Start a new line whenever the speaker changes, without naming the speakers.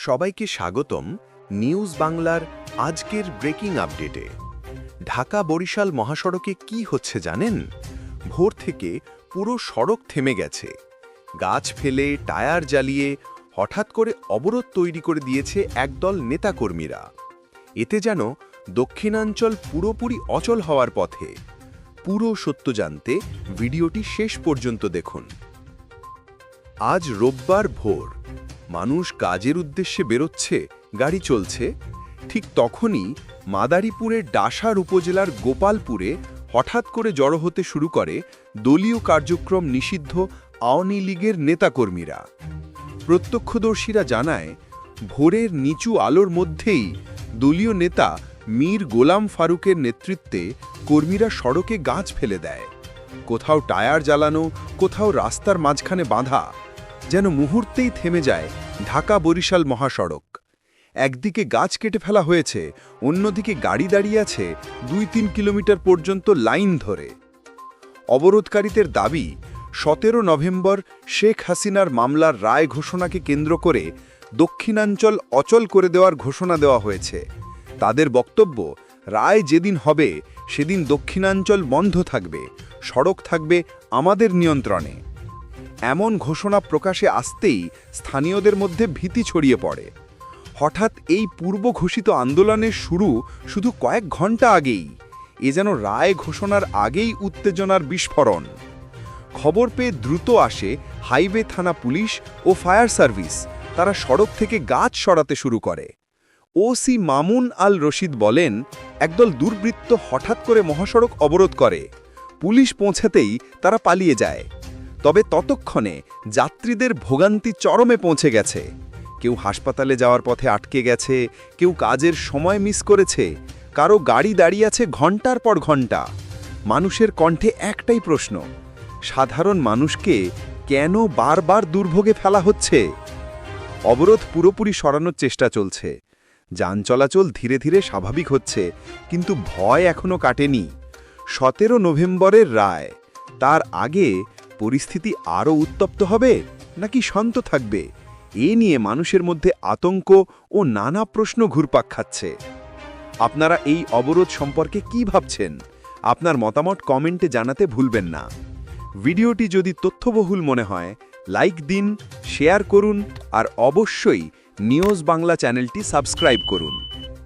সবাইকে স্বাগতম নিউজ বাংলার আজকের ব্রেকিং আপডেটে। ঢাকা বরিশাল মহাসড়কে কি হচ্ছে জানেন? ভোর থেকে পুরো সড়ক থেমে গেছে। গাছ ফেলে, টায়ার জ্বালিয়ে হঠাৎ করে অবরোধ তৈরি করে দিয়েছে একদল নেতাকর্মীরা। এতে যেন দক্ষিণাঞ্চল পুরোপুরি অচল হওয়ার পথে। পুরো সত্য জানতে ভিডিওটি শেষ পর্যন্ত দেখুন। আজ রোববার ভোর। মানুষ কাজের উদ্দেশ্যে বেরোচ্ছে, গাড়ি চলছে, ঠিক তখনই মাদারীপুরের ডাসার উপজেলার গোপালপুরে হঠাৎ করে জড়ো হতে শুরু করে দলীয় কার্যক্রম নিষিদ্ধ আওয়ামী লীগের নেতাকর্মীরা। প্রত্যক্ষদর্শীরা জানায়, ভোরের নিচু আলোর মধ্যেই দলীয় নেতা মীর গোলাম ফারুকের নেতৃত্বে কর্মীরা সড়কে গাছ ফেলে দেয়। কোথাও টায়ার জ্বালানো, কোথাও রাস্তার মাঝখানে বাঁধা, যেন মুহূর্তেই থেমে যায় ঢাকা বরিশাল মহাসড়ক। একদিকে গাছ কেটে ফেলা হয়েছে, অন্যদিকে গাড়ি দাঁড়িয়ে আছে দুই তিন কিলোমিটার পর্যন্ত লাইন ধরে। অবরোধকারীদের দাবি, সতেরো নভেম্বর শেখ হাসিনার মামলার রায় ঘোষণাকে কেন্দ্র করে দক্ষিণাঞ্চল অচল করে দেওয়ার ঘোষণা দেওয়া হয়েছে। তাদের বক্তব্য, রায় যেদিন হবে, সেদিন দক্ষিণাঞ্চল বন্ধ থাকবে, সড়ক থাকবে আমাদের নিয়ন্ত্রণে। এমন ঘোষণা প্রকাশে আসতেই স্থানীয়দের মধ্যে ভীতি ছড়িয়ে পড়ে। হঠাৎ এই পূর্ব ঘোষিত আন্দোলনের শুরু শুধু কয়েক ঘণ্টা আগেই। এ যেন রায় ঘোষণার আগেই উত্তেজনার বিস্ফোরণ। খবর পেয়ে দ্রুত আসে হাইওয়ে থানা পুলিশ ও ফায়ার সার্ভিস। তারা সড়ক থেকে গাছ সরাতে শুরু করে। ওসি মামুন আল রশিদ বলেন, একদল দুর্বৃত্ত হঠাৎ করে মহাসড়ক অবরোধ করে। পুলিশ পৌঁছাতেই তারা পালিয়ে যায়। তবে ততক্ষণে যাত্রীদের ভোগান্তি চরমে পৌঁছে গেছে। কেউ হাসপাতালে যাওয়ার পথে আটকে গেছে, কেউ কাজের সময় মিস করেছে, কারও গাড়ি দাঁড়িয়ে আছে ঘণ্টার পর ঘণ্টা মানুষের কণ্ঠে একটাই প্রশ্ন, সাধারণ মানুষকে কেন বারবার দুর্ভোগে ফেলা হচ্ছে? অবরোধ পুরোপুরি সরানোর চেষ্টা চলছে, যান চলাচল ধীরে ধীরে স্বাভাবিক হচ্ছে, কিন্তু ভয় এখনও কাটেনি। সতেরো নভেম্বরের রায়, তার আগে পরিস্থিতি আরও উত্তপ্ত হবে নাকি শান্ত থাকবে? এ নিয়ে মানুষের মধ্যে আতঙ্ক ও নানা প্রশ্ন ঘুরপাক খাচ্ছে। আপনারা এই অবরোধ সম্পর্কে কি ভাবছেন? আপনার মতামত কমেন্টে জানাতে ভুলবেন না। ভিডিওটি যদি তথ্যবহুল মনে হয়, লাইক দিন, শেয়ার করুন আর অবশ্যই নিউজ বাংলা চ্যানেলটি সাবস্ক্রাইব করুন।